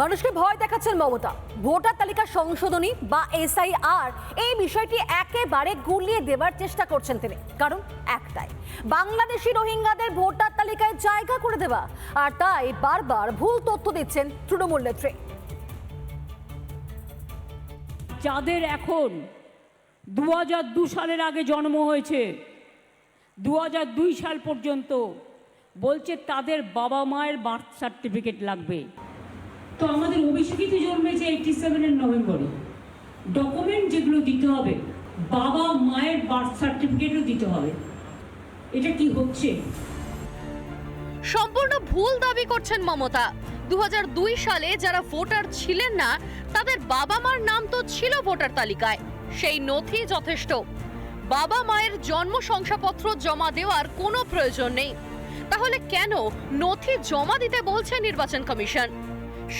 মানুষকে ভয় দেখাচ্ছেন মমতা। ভোটার তালিকা সংশোধনী বা এসআইআর, এই বিষয়টি একেবারে গুলিয়ে দেবার চেষ্টা করছেন তিনি। কারণ একটাই, বাংলাদেশি রোহিঙ্গাদের ভোটার তালিকায় জায়গা করে দেওয়া। আর তাই বারবার ভুল তথ্য দিচ্ছেন তৃণমূল নেত্রী। যাদের এখন দু হাজার দু সালের আগে জন্ম হয়েছে দু হাজার দুই সাল পর্যন্ত বলছে তাদের বাবা মায়ের বার্থ সার্টিফিকেট লাগবে। তো আমাদের অভিষেকিত জন্মেছে এইটি সেভেনের নভেম্বরে। ডকুমেন্ট যেগুলো দিতে হবে, বাবা মায়ের বার্থ সার্টিফিকেটও দিতে হবে। এটা কি হচ্ছে? সম্পূর্ণ ভুল দাবি করছেন মমতা। দুহাজার দুই সালে যারা ভোটার ছিলেন না, তাদের বাবা মার নাম তো ছিল ভোটার তালিকায়। সেই নথি যথেষ্ট। বাবা মায়ের জন্ম শংসাপত্র জমা দেওয়ার কোনো প্রয়োজন নেই। তাহলে কেন নথি জমা দিতে বলছে নির্বাচন কমিশন?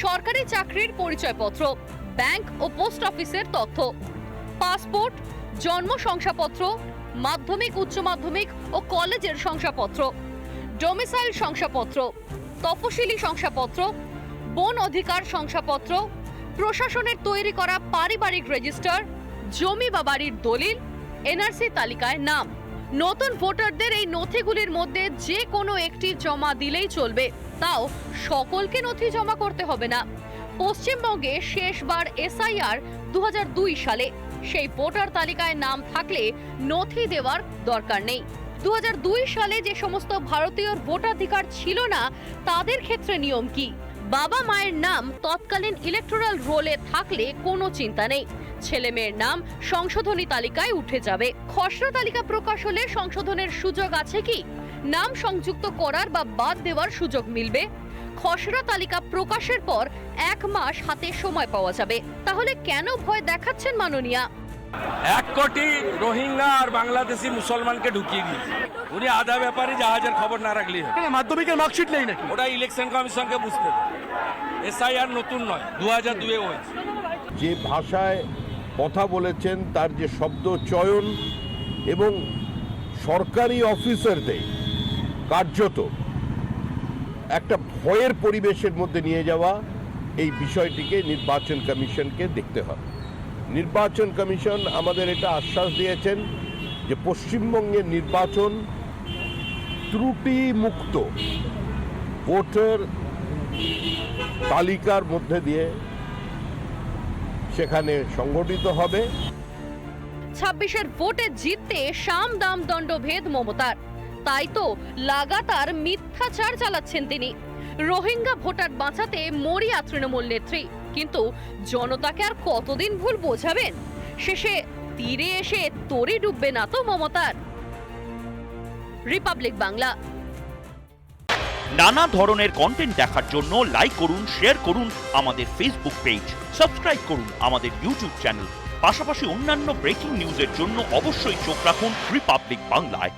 সরকারি চাকরির পরিচয়পত্র, ব্যাংক ও পোস্ট অফিসের তথ্য, পাসপোর্ট, জন্ম শংসাপত্র, মাধ্যমিক, উচ্চ মাধ্যমিক ও কলেজের শংসাপত্র ডোমিসাইল শংসাপত্র তপশিলি শংসাপত্র, বন অধিকার শংসাপত্র, প্রশাসনের তৈরি করা পারিবারিক রেজিস্টার, জমি বা বাড়ির দলিল, এনআরসি তালিকায় নাম। নতুন ভোটারদের এই নথিগুলির মধ্যে যে কোনো একটি জমা দিলেই চলবে। তাও সকলকে নথি জমা করতে হবে না। পশ্চিমবঙ্গে শেষবার এসআইআর দু সালে। সেই ভোটার তালিকায় নাম থাকলে নথি দেওয়ার দরকার নেই। দু সালে যে সমস্ত ভারতীয় ভোটাধিকার ছিল না, তাদের ক্ষেত্রে নিয়ম কি? বাবা মায়ের নাম তৎকালীন ইলেকটোরাল রোলে থাকলে কোনো চিন্তা নেই। ছেলে মেয়ের নাম সংশোধনী তালিকায় উঠে যাবে। খসড়া তালিকা প্রকাশ হলে সংশোধনের সুযোগ আছে কি? নাম সংযুক্ত করার বা বাদ দেওয়ার সুযোগ মিলবে। খসড়া তালিকা প্রকাশের পর এক মাস হাতে সময় পাওয়া যাবে। তাহলে কেন ভয় দেখাচ্ছেন মাননীয়া? এক কোটি রোহিঙ্গা আর বাংলাদেশি মুসলমানকে ঢুকিয়ে দিয়েছে। উনি আধা ব্যাপারে জাহাজের খবর না রাখলেই হয়। মাধ্যমিকের মার্কশিট নেই নাকি? ওটা ইলেকশন কমিশনকে বুঝতে এসআইআর নতুন নয় দু হাজার দুয়ে হয়েছে যে ভাষায় কথা বলেছেন তার যে শব্দ চয়ন এবং সরকারি অফিসারদের কার্যত একটা ভয়ের পরিবেশের মধ্যে নিয়ে যাওয়া এই বিষয়টিকে নির্বাচন কমিশনকে দেখতে হবে। নির্বাচন কমিশন আমাদের এটা আশ্বাস দিয়েছেন যে পশ্চিমবঙ্গের নির্বাচন ত্রুটি মুক্ত ভোটার তালিকার মধ্যে দিয়ে সেখানে সংগঠিত হবে। ছাব্বিশের ভোটে জিততে সাম দাম দণ্ড ভেদ মমতার। তাই তো লাগাতার মিথ্যাচার চালাচ্ছেন তিনি। রোহিঙ্গা ভোটার বাঁচাতে মরিয়া তৃণমূল নেত্রী। কিন্তু জনতাকে আর কতদিন ভুল বোঝাবেন? শেষে তীরে এসে তরি ডুববে না তো মমতার। রিপাবলিক বাংলা। নানা ধরনের কন্টেন্ট দেখার জন্য লাইক করুন শেয়ার করুন আমাদের ফেসবুক পেজ সাবস্ক্রাইব করুন আমাদের ইউটিউব চ্যানেল পাশাপাশি অন্যান্য ব্রেকিং নিউজের জন্য অবশ্যই চোখ রাখুন রিপাবলিক বাংলায়